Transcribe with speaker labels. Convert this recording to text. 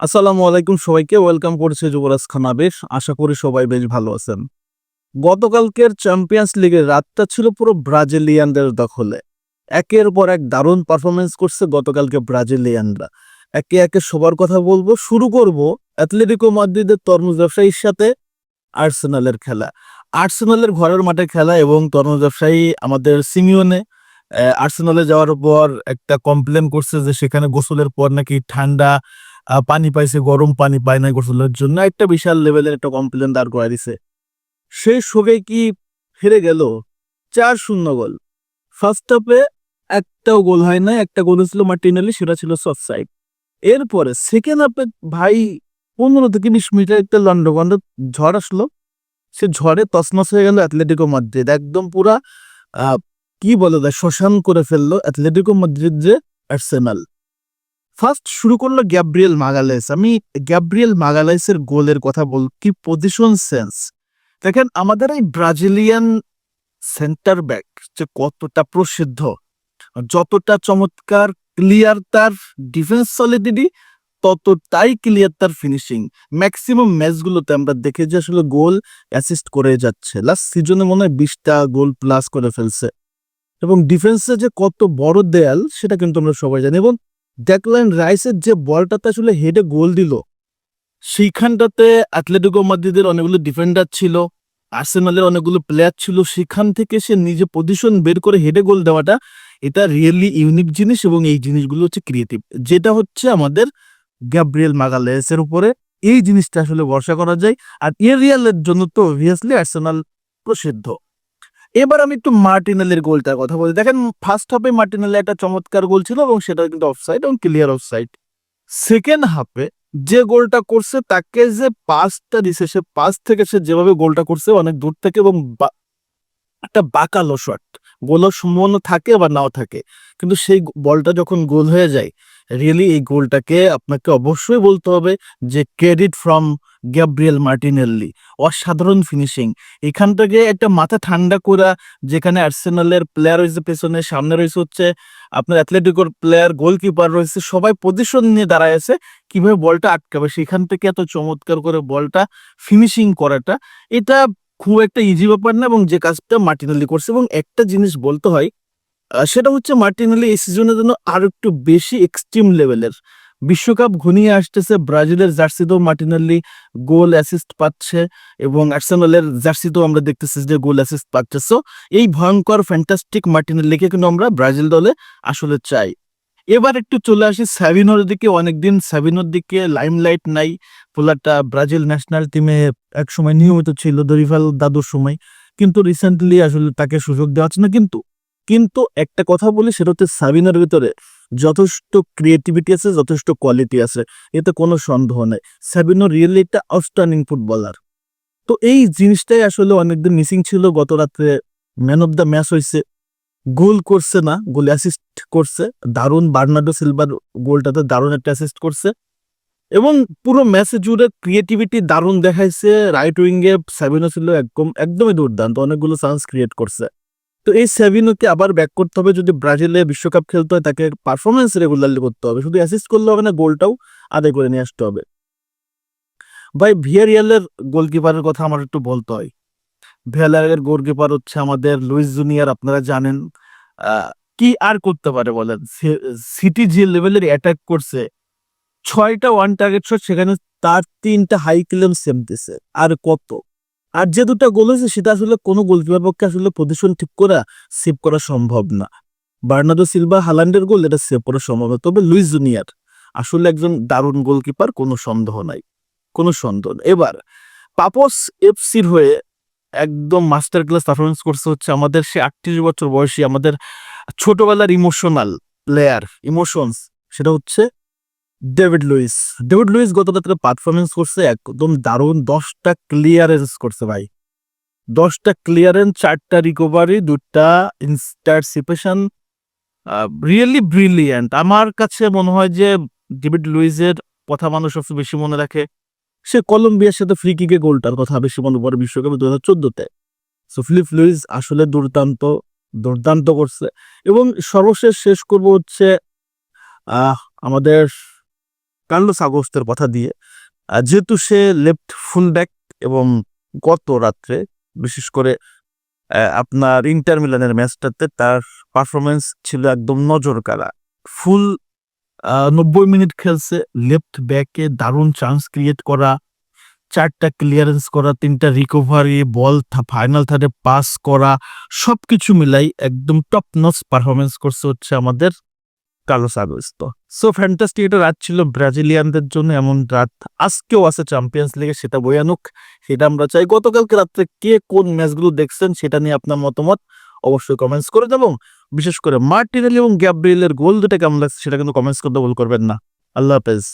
Speaker 1: আসসালামু আলাইকুম সবাইকে, ওয়েলকাম করছে যুবরাজ খান আবেশ আশা করি সবাই বেশ ভালো আছেন। গতকালকের চ্যাম্পিয়ন্স লিগের রাতটা ছিল পুরো ব্রাজিলিয়ানদের দখলে। একের পর এক দারুণ পারফরমেন্স করছে গতকালকে ব্রাজিলিয়ানরা। একে একে সবার কথা বলব, শুরু করব অ্যাথলেটিকো মাদ্রিদের তরমুজ ব্যবসায়ীর সাথে আর্সেনালের খেলা। আর্সেনালের ঘরের মাঠে খেলা এবং তরমুজ ব্যবসায়ী আমাদের সিমিওনে আর্সেনালে যাওয়ার পর একটা কমপ্লেন করছে যে সেখানে গোসলের পর নাকি ঠান্ডা পানি পাইছে, গরম পানি পায় না গোসলের জন্য, একটা বিশাল লেভেলের একটা কমপ্লেন দাঁড় করাই দিছে। সেই শোকে কি হেরে গেল? চার শূন্য গোল। ফার্স্ট হাফে একটাও গোল হয় না একটা গোল ছিল মার্টিনালি, সেটা ছিল সফট সাইড এরপরে সেকেন্ড হাফে ভাই পনেরো থেকে বিশ মিনিটের একটা লন্ডভন্ড ঝড় আসলো। সে ঝড়ে তছনছ হয়ে গেল অ্যাথলেটিকো মাদ্রিদ। একদম পুরা কি বলে দেয় শ্মশান করে ফেলল অ্যাথলেটিকো মাদ্রিদ যে আর্সেনাল ফার্স্ট শুরু করল গ্যাব্রিয়েল মাগালেস আমি গ্যাব্রিয়েল মাগালেসের গোলের কথা বল, কি পজিশন সেন্স দেখেন, আমাদের এই ব্রাজিলিয়ান সেন্টার ব্যাক যে কতটা প্রসিদ্ধ, যতটা চমৎকার ক্লিয়ার তার ডিফেন্স সলিডিটি ততটাই ক্লিয়ার তার ফিনিশিং ম্যাক্সিমাম ম্যাচগুলোতে আমরা দেখে যে আসলে গোল অ্যাসিস্ট করে যাচ্ছে। লাস্ট সিজনে মনে হয় বিশটা গোল প্লাস করে ফেলছে। এবং ডিফেন্সে যে কত বড় দেয়াল, সেটা কিন্তু আমরা সবাই জানি। এবং ডেকলাইন রাইসের যে বলটাতে আসলে হেডে গোল দিল, সেইখানটাতে অ্যাথলেটিকো মাদ্রিদের অনেকগুলো ডিফেন্ডার ছিল, আর্সেনালের অনেকগুলো প্লেয়ার ছিল সেখান থেকে সে নিজে পজিশন বের করে হেডে গোল দেওয়াটা এটা রিয়েলি ইউনিক জিনিস এবং এই জিনিসগুলো হচ্ছে ক্রিয়েটিভ যেটা হচ্ছে আমাদের গ্যাব্রিয়েল মাগালেসের উপরে, এই জিনিসটা আসলে ভরসা করা যায়। আর এরিয়ালের জন্য তো অবভিয়াসলি আর্সেনাল প্রসিদ্ধ। এবার আমি একটু মার্টিনেলের গোলটার কথা বলি দেখেন ফার্স্ট হাফে মার্টিনেলে একটা চমৎকার গোল ছিল এবং সেটা কিন্তু অফসাইড এবং ক্লিয়ার অফসাইড সেকেন্ড হাফে যে গোলটা করছে, তাকে যে পাসটা দিছে, সে পাস থেকে সে যেভাবে গোলটা করছে, অনেক দূর থেকে এবং একটা বাঁকালো শট গোলের সম্ভাবনা থাকে বা নাও থাকে। কিন্তু সেই বলটা যখন গোল হয়ে যায় রিয়েলি এই গোলটাকে আপনাকে অবশ্যই বলতে হবে যে ক্রেডিট ফ্রম গ্যাব্রিয়েল মার্টিনেল্লি অসাধারণ ফিনিশিং এখান থেকে একটা মাথা ঠান্ডা করা, যেখানে আর্সেনালের প্লেয়ার রয়েছে, পেছনে সামনে রয়েছে হচ্ছে আপনার অ্যাথলেটিকোর প্লেয়ার গোলকিপার রয়েছে, সবাই পজিশন নিয়ে দাঁড়ায় আছে, কীভাবে বলটা আটকাবে সেখান থেকে এত চমৎকার করে বলটা ফিনিশিং করাটা, এটা খুব একটা ইজি ব্যাপার না এবং যে কাজটা মার্টিনালি করছে এবং একটা জিনিস বলতে হয় সেটা হচ্ছে মার্টিনালি এই সিজনের জন্য আরও একটু বেশি এক্সট্রিম লেভেলের বিশ্বকাপ ঘনিয়ে আসতেছে, ব্রাজিলের জার্সিতেও মার্টিনালি গোল অ্যাসিস্ট পাচ্ছে এবং আর্সেনালের জার্সিতেও আমরা দেখতেছি যে গোল অ্যাসিস্ট পাচ্ছে। সো এই ভয়ঙ্কর ফ্যান্টাস্টিক মার্টিনেলিকে কিন্তু আমরা ব্রাজিল দলে আসলে চাই। এবার একটু চলে আসি স্যাভিনোর দিকে। অনেকদিন স্যাভিনোর দিকে লাইমলাইট নাই। পোলারটা ব্রাজিল ন্যাশনাল টিমে এক সময় নিয়মিত ছিল, দরিফাল দাদুর সময়। কিন্তু রিসেন্টলি আসলে তাকে সুযোগ দেওয়া হচ্ছে না। কিন্তু কিন্তু একটা কথা বলি, সেটা হচ্ছে সাবিনার ভিতরে যথেষ্ট ক্রিয়েটিভিটি আছে, যথেষ্ট কোয়ালিটি আছে, এতে কোনো সন্দেহ নেই। সাবিনো রিয়েলি একটা আউটস্ট্যান্ডিং ফুটবলার তো এই জিনিসটাই আসলে অনেকদিন মিসিং ছিল গত রাত্রে ম্যান অফ দ্য ম্যাচ হয়েছে। গোল করছে না, গোল অ্যাসিস্ট করছে। দারুণ বার্নার্ডো সিলভার গোলটাতে দারুণ একটা অ্যাসিস্ট করছে। এবং পুরো ম্যাচে জুড়ে ক্রিয়েটিভিটি দারুণ দেখাইছে। রাইট উইঙ্গে সেভিনো ছিল একদম, একদমই দুর্দান্ত। অনেকগুলো চান্স ক্রিয়েট করছে। তো এই সেভিনোকে আবার ব্যাক করতে হবে যদি ব্রাজিলে বিশ্বকাপ খেলতে হয়, তাকে পারফরমেন্স রেগুলারলি করতে হবে। শুধু অ্যাসিস্ট করলে হবে না, গোলটাও আদায় করে নিয়ে আসতে হবে। ভাই ভিয়ারিয়ালের গোলকিপারের কথা আমার একটু বলতে হয়। ভিয়ারিয়ালের গোলকিপার হচ্ছে আমাদের লুইস জুনিয়র, আপনারা জানেন। কি আর করতে পারে বলেন? সিটি যে লেভেলের অ্যাটাক করছে, ছয়টা ওয়ান টার্গেট শট সেখানে তার তিনটা হাই ক্লেম সেম দিছে। আর কত? আর যে দুটো গোল হয়েছে, সেটা আসলে কোনো গোলকিপার পক্ষে আসলে পজিশন ঠিক করা সেভ করা সম্ভব না। বার্নাদো সিলভা হালান্ডের গোল এটা সেভ করা সম্ভব না। তবে লুইস জুনিয়র আসলে একজন দারুণ গোলকিপার কোনো সন্দেহ নাই। কোনো সন্দেহ। এবার, পাপস এফসির হয়ে একদম মাস্টার ক্লাস পারফরমেন্স করছে হচ্ছে আমাদের সে আটত্রিশ বছর বয়সী আমাদের ছোটবেলার ইমোশনাল প্লেয়ার ইমোশনস সেটা হচ্ছে ডেভিড লুইস ডেভিড লুইস গত রাত্রে পারফরমেন্স করছে একদম দারুণ, দশটা ক্লিয়ারেন্স করছে ভাই। দশটা ক্লিয়ারেন্স চারটা রিকভারি দুটা ইনস্টারসিপেশন রিয়েলি ব্রিলিয়েন্ট আমার কাছে মনে হয় যে ডেভিড লুইসের কথা মানুষ সবচেয়ে বেশি মনে রাখে। সে কলম্বিয়ার সাথে ফ্রি কিকে গোলটার কথা বেশি মনে পড়ে বিশ্বকাপে দু হাজার চোদ্দতে। সো ফিলিপ লুইস আসলে দুর্দান্ত দুর্দান্ত করছে। এবং সর্বশেষ শেষ করব হচ্ছে আমাদের কার্লোস আগস্টের কথা দিয়ে যেহেতু সে লেফট ফুল ব্যাক এবং গত রাত্রে, বিশেষ করে আপনার ইন্টার মিলানের ম্যাচটাতে তার পারফরমেন্স ছিল একদম নজর কাড়া ফুল নব্বই মিনিট খেলছে লেফট ব্যাকে দারুণ চান্স ক্রিয়েট করা, চারটা ক্লিয়ারেন্স করা, তিনটা রিকভারি বল ফাইনাল থার্ডে পাস করা, সবকিছু মিলাই একদম টপ নচ পারফরমেন্স করছে হচ্ছে আমাদের কার্লোস আগস্ত সো ফ্যান্টাস্টিক এটা রাত ছিল ব্রাজিলিয়ানদের জন্য, এমন রাত আজকেও আছে চ্যাম্পিয়ন্স লিগে সেটা বয়ানুক সেটা আমরা চাই গতকালকে রাত্রে কে কোন ম্যাচগুলো দেখছেন, সেটা নিয়ে আপনার মতামত অবশ্যই কমেন্টস করে দেবো বিশেষ করে মার্টিনেল এবং গ্যাব্রিয়েলের গোল দুটা কেমন লাগছে, সেটা কিন্তু কমেন্টস করতে ভুল করবেন না। আল্লাহ হাফেজ।